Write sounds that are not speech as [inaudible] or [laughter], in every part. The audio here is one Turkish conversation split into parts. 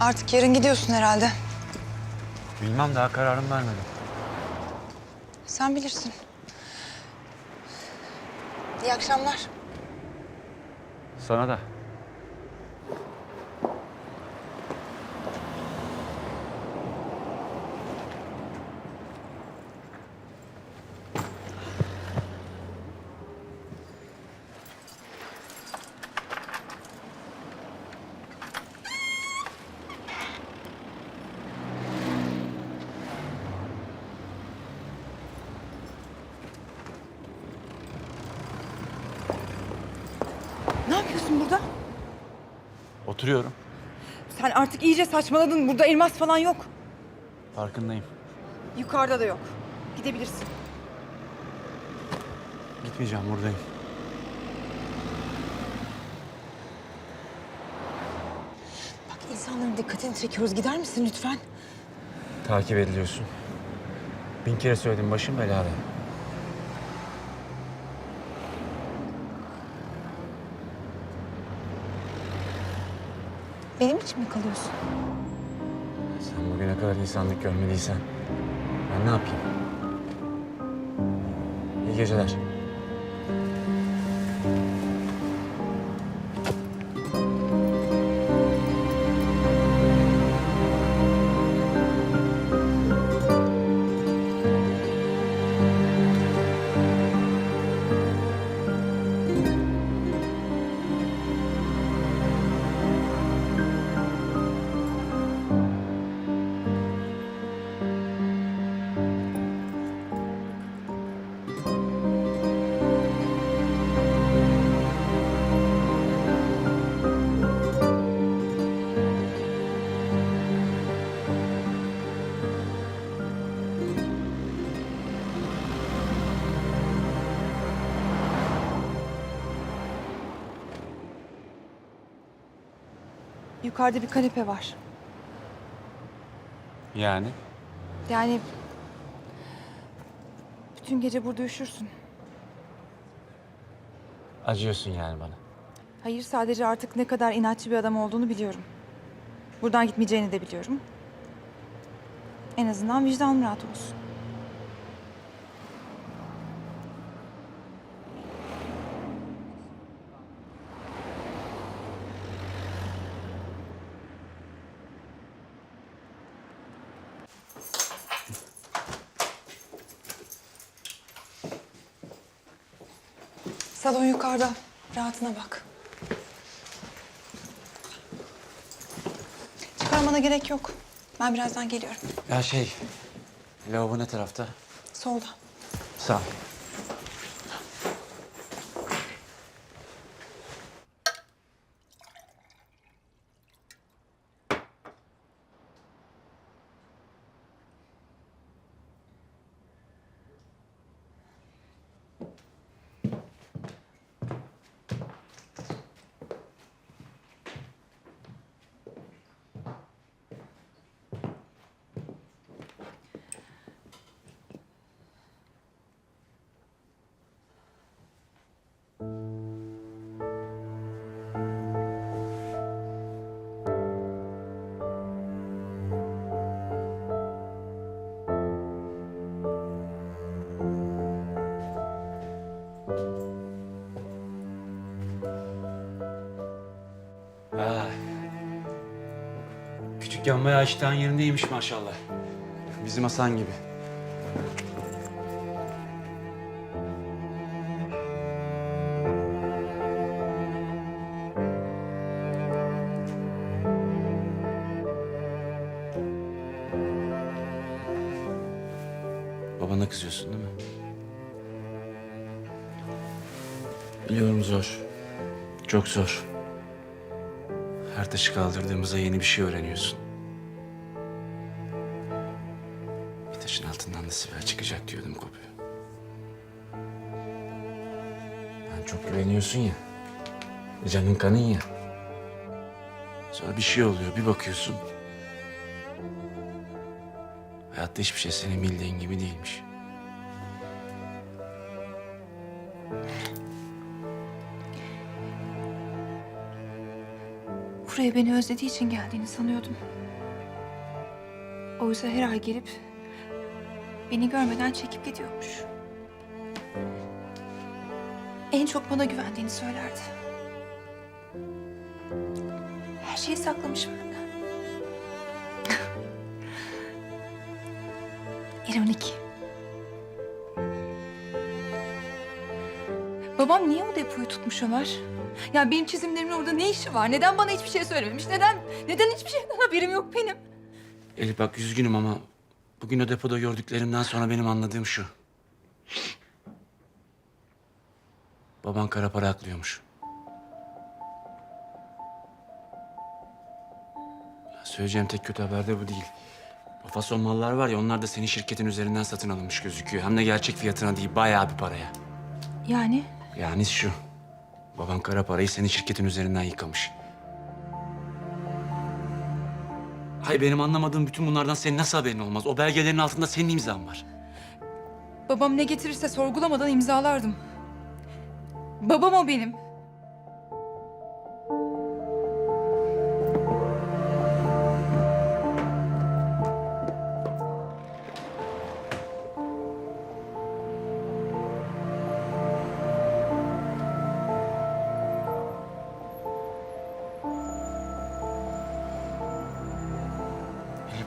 Artık yarın gidiyorsun herhalde. Bilmem daha kararım vermedim. Sen bilirsin. İyi akşamlar. Sana da. Ne yapıyorsun burada? Oturuyorum. Sen artık iyice saçmaladın. Burada elmas falan yok. Farkındayım. Yukarıda da yok. Gidebilirsin. Gitmeyeceğim buradayım. Bak insanların dikkatini çekiyoruz. Gider misin lütfen? Takip ediliyorsun. Bin kere söyledim başım belada. Benim için mi kalıyorsun? Sen bugüne kadar insanlık görmediysen ben ne yapayım? İyi geceler. Yukarıda bir kanepe var. Yani? Yani bütün gece burada üşürsün. Acıyorsun yani bana. Hayır sadece artık ne kadar inatçı bir adam olduğunu biliyorum. Buradan gitmeyeceğini de biliyorum. En azından vicdanım rahat olsun. Salon yukarıda. Rahatına bak. Çıkarmana gerek yok. Ben birazdan geliyorum. Ya şey, lavabo ne tarafta? Solda. Sağ ol. Küçükken bayağı iştahın yerindeymiş maşallah. Bizim Hasan gibi. Babana kızıyorsun değil mi? Biliyorum zor. Çok zor. Her taşı kaldırdığımızda yeni bir şey öğreniyorsun. Taşın altından da silah çıkacak diyordum kopuyor. Ben çok güveniyorsun ya. Canın kanın ya. Sonra bir şey oluyor, bir bakıyorsun. Hayatta hiçbir şey senin bildiğin gibi değilmiş. Buraya beni özlediği için geldiğini sanıyordum. Oysa her ay gelip beni görmeden çekip gidiyormuş. En çok bana güvendiğini söylerdi. Her şeyi saklamış benden. [laughs] İronik. Babam niye o depoyu tutmuş Ömer? Ya benim çizimlerimin orada ne işi var? Neden bana hiçbir şey söylememiş? Neden neden hiçbir şeyden [laughs] haberim yok benim? Elif bak üzgünüm ama bugün o depoda gördüklerimden sonra benim anladığım şu. Baban kara para aklıyormuş. Ya Söyleyeceğim tek kötü haber de bu değil. O fason mallar var ya onlar da senin şirketin üzerinden satın alınmış gözüküyor. Hem de gerçek fiyatına değil bayağı bir paraya. Yani Yani şu. Baban kara parayı senin şirketin üzerinden yıkamış. Hay benim anlamadığım bütün bunlardan senin nasıl haberin olmaz? O belgelerin altında senin imzan var. babam ne getirirse sorgulamadan imzalardım. Babam o benim.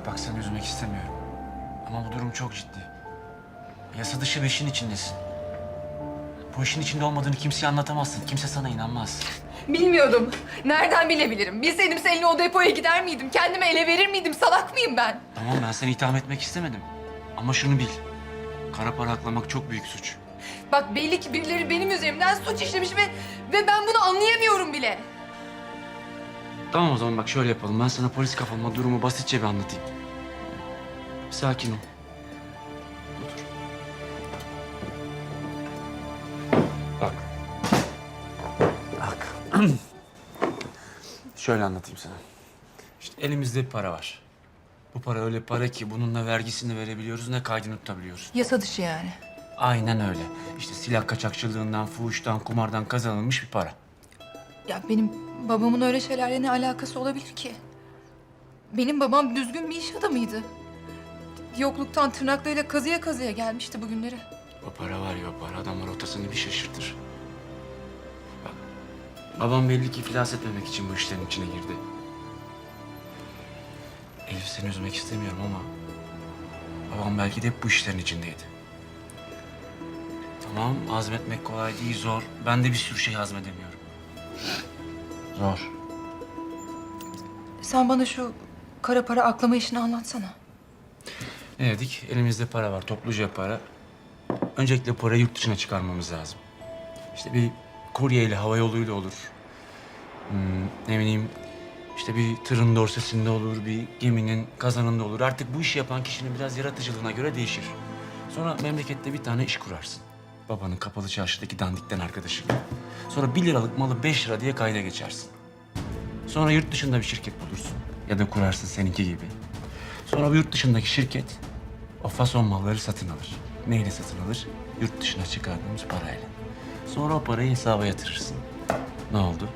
Bak seni üzmek istemiyorum. Ama bu durum çok ciddi. Yasa dışı bir işin içindesin. Bu işin içinde olmadığını kimseye anlatamazsın. Kimse sana inanmaz. Bilmiyordum. Nereden bilebilirim? Bilseydim seninle o depoya gider miydim? Kendime ele verir miydim? Salak mıyım ben? Tamam ben seni itham etmek istemedim. Ama şunu bil. Kara para aklamak çok büyük suç. Bak belli ki birileri benim üzerimden suç işlemiş ve ve ben bunu anlayamıyorum bile. Tamam o zaman bak şöyle yapalım. Ben sana polis kafamla durumu basitçe bir anlatayım. Sakin ol. Otur. Bak. Bak. [clears throat] şöyle anlatayım sana. İşte elimizde bir para var. Bu para öyle para ki bununla vergisini verebiliyoruz ne kaydını tutabiliyoruz. Yasa dışı yani. Aynen öyle. İşte silah kaçakçılığından, fuhuştan, kumardan kazanılmış bir para. Ya benim babamın öyle şeylerle ne alakası olabilir ki? Benim babam düzgün bir iş adamıydı. Yokluktan tırnaklarıyla kazıya kazıya gelmişti bugünlere. O para var ya o para adamın rotasını bir şaşırtır. Bak babam belli ki iflas etmemek için bu işlerin içine girdi. Elif seni üzmek istemiyorum ama babam belki de hep bu işlerin içindeydi. Tamam azmetmek kolay değil zor. Ben de bir sürü şey hazmedemiyorum. Zor. Sen bana şu kara para aklama işini anlatsana. Ne dedik? Elimizde para var, topluca para. Öncelikle parayı yurt dışına çıkarmamız lazım. İşte bir kuryeyle, hava yoluyla olur. Hmm, ne bileyim, işte bir tırın dorsesinde olur, bir geminin kazanında olur. Artık bu işi yapan kişinin biraz yaratıcılığına göre değişir. Sonra memlekette bir tane iş kurarsın. Babanın kapalı çarşıdaki dandikten arkadaşı gibi. Sonra bir liralık malı beş lira diye kayda geçersin. Sonra yurt dışında bir şirket bulursun. Ya da kurarsın seninki gibi. Sonra bu yurt dışındaki şirket o fason malları satın alır. Neyle satın alır? Yurt dışına çıkardığımız parayla. Sonra o parayı hesaba yatırırsın. Ne oldu?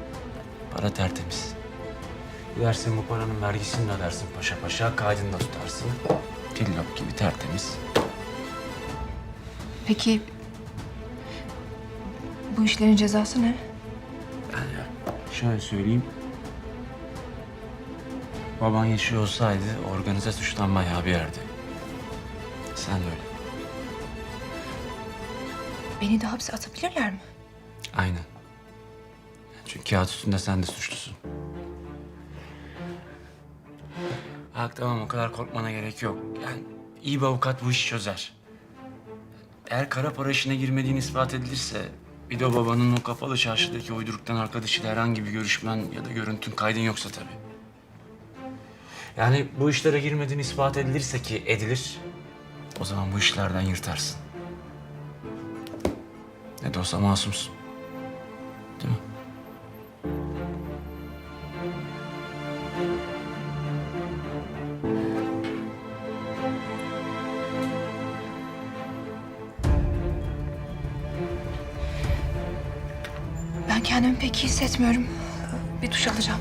Para tertemiz. Gidersin bu paranın vergisini de ödersin paşa paşa, kaydını da tutarsın. Tillop gibi tertemiz. Peki bu işlerin cezası ne? Yani şöyle söyleyeyim. Baban yaşıyor olsaydı organize suçtan bayağı bir yerdi. Sen de öyle. Beni de hapse atabilirler mi? Aynen. Çünkü kağıt üstünde sen de suçlusun. Bak tamam o kadar korkmana gerek yok. Yani iyi bir avukat bu işi çözer. Eğer kara para işine girmediğin ispat edilirse... ...bir de babanın o kapalı çarşıdaki uyduruktan arkadaşıyla herhangi bir görüşmen ya da görüntün kaydın yoksa tabii. Yani bu işlere girmediğin ispat edilirse ki edilir... ...o zaman bu işlerden yırtarsın. Ne de olsa masumsun. Değil mi? Kendimi pek iyi hissetmiyorum. Bir duş alacağım.